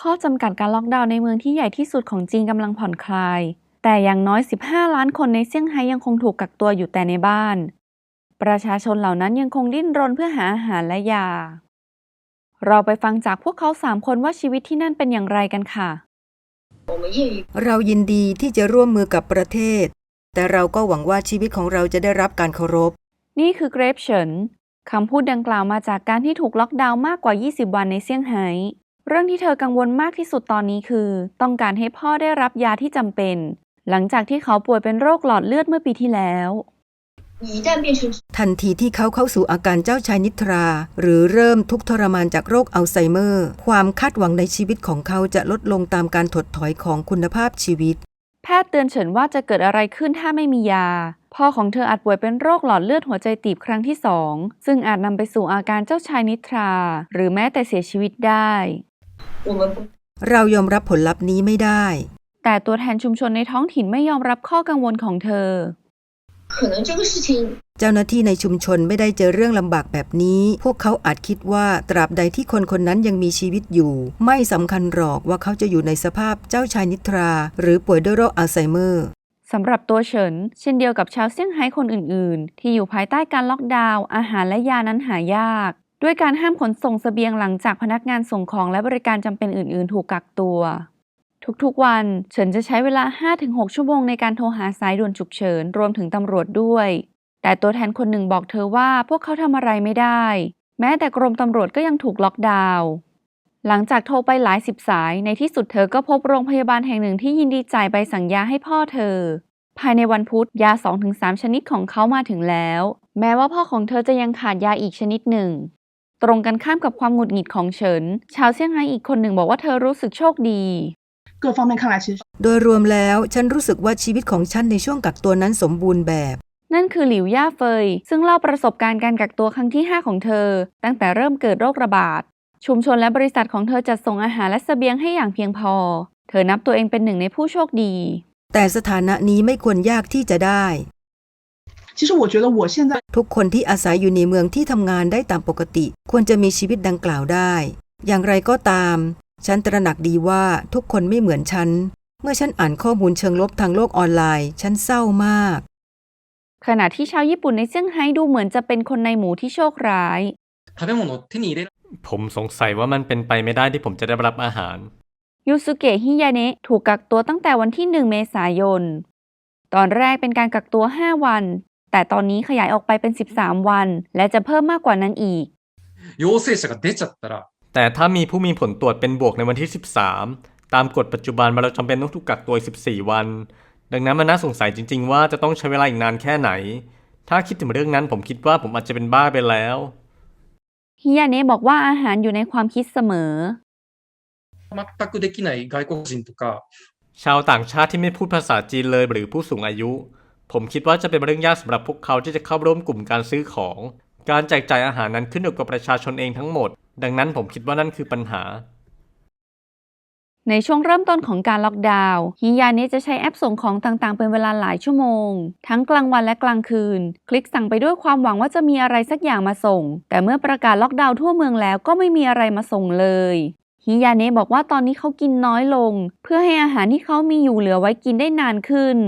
ข้อจำกัดการล็อกดาวน์ในเมืองที่ใหญ่ที่สุดของจีนกำลังผ่อนคลาย แต่อย่างน้อย 15 ล้านคนในเซี่ยงไฮ้ยังคงถูกกักตัวอยู่แต่ในบ้าน ประชาชนเหล่านั้นยังคงดิ้นรนเพื่อหาอาหารและยา เราไปฟังจากพวกเขาสามคนว่าชีวิตที่นั่นเป็นอย่างไรกันค่ะ เรายินดีที่จะร่วมมือกับประเทศ แต่เราก็หวังว่าชีวิตของเราจะได้รับการเคารพ นี่คือเกรฟเฉินคำพูดดังกล่าวมาจากการที่ถูกล็อกดาวน์มากกว่า 20 วันในเซี่ยงไฮ้ เรื่องที่เธอกังวลมากที่สุดตอนนี้คือ ต้องการให้พ่อได้รับยาที่จำเป็น หลังจากที่เขาป่วยเป็นโรคหลอดเลือดเมื่อปีที่แล้วทันทีที่เขาเข้าสู่อาการเจ้าชายนิทรา หรือเริ่มทุกทรมานจากโรคอัลไซเมอร์ ความคาดหวังในชีวิตของเขาจะลดลงตามการถดถอยของคุณภาพชีวิต แพทย์เตือนเฉินว่าจะเกิดอะไรขึ้นถ้าไม่มียา พ่อของเธออาจป่วยเป็นโรคหลอดเลือดหัวใจตีบครั้งที่สองซึ่งอาจนำไปสู่อาการเจ้าชายนิทรา หรือแม้แต่เสียชีวิตได้ เรายอมรับผลลัพธ์นี้ไม่ได้ แต่ตัวแทนชุมชนในท้องถิ่นไม่ยอมรับข้อกังวลของเธอเจ้าหน้าที่ในชุมชนไม่ได้เจอเรื่องลำบากแบบนี้ พวกเขาอาจคิดว่าตราบใดที่คนคนนั้นยังมีชีวิตอยู่ ไม่สำคัญหรอกว่าเขาจะอยู่ในสภาพเจ้าชายนิทรา หรือป่วยด้วยโรคอัลไซเมอร์สำหรับตัวเฉิน เช่นเดียวกับชาวเซี่ยงไฮ้คนอื่น ๆ ที่อยู่ภายใต้การล็อกดาวน์อาหารและยานั้นหายาก ด้วยการห้ามขนส่งเสบียงหลังจากพนักงานส่งของและบริการจำเป็นอื่น ๆ ถูกกักตัว ทุกๆวัน เฉินจะใช้เวลา 5-6 ชั่วโมงในการโทรหาสายด่วนฉุกเฉิน รวมถึงตำรวจด้วย แต่ตัวแทนคนหนึ่งบอกเธอว่าพวกเขาทำอะไรไม่ได้ แม้แต่กรมตำรวจก็ยังถูกล็อกดาวน์หลังจากโทรไปหลายสิบสาย ในที่สุดเธอก็พบโรงพยาบาลแห่งหนึ่งที่ยินดีจ่ายใบสั่งยาให้พ่อเธอ ภายในวันพุธยา 2-3 ชนิดของเขามาถึงแล้ว แม้ว่าพ่อของเธอจะยังขาดยาอีกชนิดหนึ่ง ตรงกันข้ามกับความหงุดหงิดของเฉิน ชาวเซี่ยงไฮ้อีกคนหนึ่งบอกว่าเธอรู้สึกโชคดีโดยรวมแล้วฉันรู้สึกว่าชีวิตของฉันในช่วงกักตัวนั้นสมบูรณ์แบบ นั่นคือหลิวย่าเฟย ซึ่งเล่าประสบการณ์การกักตัวครั้งที่ 5 ของเธอ ตั้งแต่เริ่มเกิดโรคระบาด ชุมชนและบริษัทของเธอจัดส่งอาหารและสเสบียงให้อย่างเพียงพอ เธอนับตัวเองเป็นหนึ่งในผู้โชคดี แต่สถานะนี้ไม่ควรยากที่จะได้ 其实我觉得我现在 ทุกคนที่อาศัยอยู่ในเมืองที่ทำงานได้ตามปกติ ควรจะมีชีวิตดังกล่าวได้ อย่างไรก็ตาม ฉันตระหนักดีว่าทุกคนไม่เหมือนฉัน เมื่อฉันอ่านข้อมูลเชิงลบทางโลกออนไลน์ ฉันเศร้ามาก ขณะที่ชาวญี่ปุ่นในเซี่ยงไฮ้ดูเหมือนจะเป็นคนในหมู่ที่โชคร้าย 食べ物を手に入れる ผมสงสัยว่ามันเป็นไปไม่ได้ที่ผมจะได้รับอาหาร ยูสุเกะฮิยาเนะถูกกักตัวตั้งแต่วันที่ 1 เมษายน ตอนแรกเป็นการกักตัว 5 วัน แต่ตอนนี้ขยายออกไปเป็น 13 วัน และจะเพิ่มมากกว่านั้นอีก 陽性者が出ちゃったら แต่ถ้ามีผู้มีผลตรวจเป็นบวกในวันที่ 13 ตามกฎปัจจุบันเราจำเป็นต้องถูกกักตัวอีก14 วัน ดังนั้นมันน่าสงสัยจริง ๆ ว่าจะต้องใช้เวลาอีกนานแค่ไหน ถ้าคิดถึงเรื่องนั้นผมคิดว่าผมอาจจะเป็นบ้าไปแล้ว ฮิยาเนะบอกว่าอาหารอยู่ในความคิดเสมอ 全くできない外国人とか ชาวต่างชาติที่ไม่พูดภาษาจีนเลยหรือผู้สูงอายุ ผมคิดว่าจะเป็นเรื่องยากสำหรับพวกเขาที่จะเข้าร่วมกลุ่มการซื้อของ การแจกจ่ายอาหารนั้นขึ้นอยู่กับประชาชนเองทั้งหมด ดังนั้นผมคิดว่านั่นคือปัญหา ในช่วงเริ่มต้นของการล็อกดาวน์ฮิยาเนะจะใช้แอปส่งของต่างๆ เป็นเวลาหลายชั่วโมง ทั้งกลางวันและกลางคืน คลิกสั่งไปด้วยความหวังว่าจะมีอะไรสักอย่างมาส่ง แต่เมื่อประกาศล็อกดาวน์ทั่วเมืองแล้วก็ไม่มีอะไรมาส่งเลยฮิยาเนะบอกว่าตอนนี้เขากินน้อยลง เพื่อให้อาหารที่เขามีอยู่เหลือไว้กินได้นานขึ้น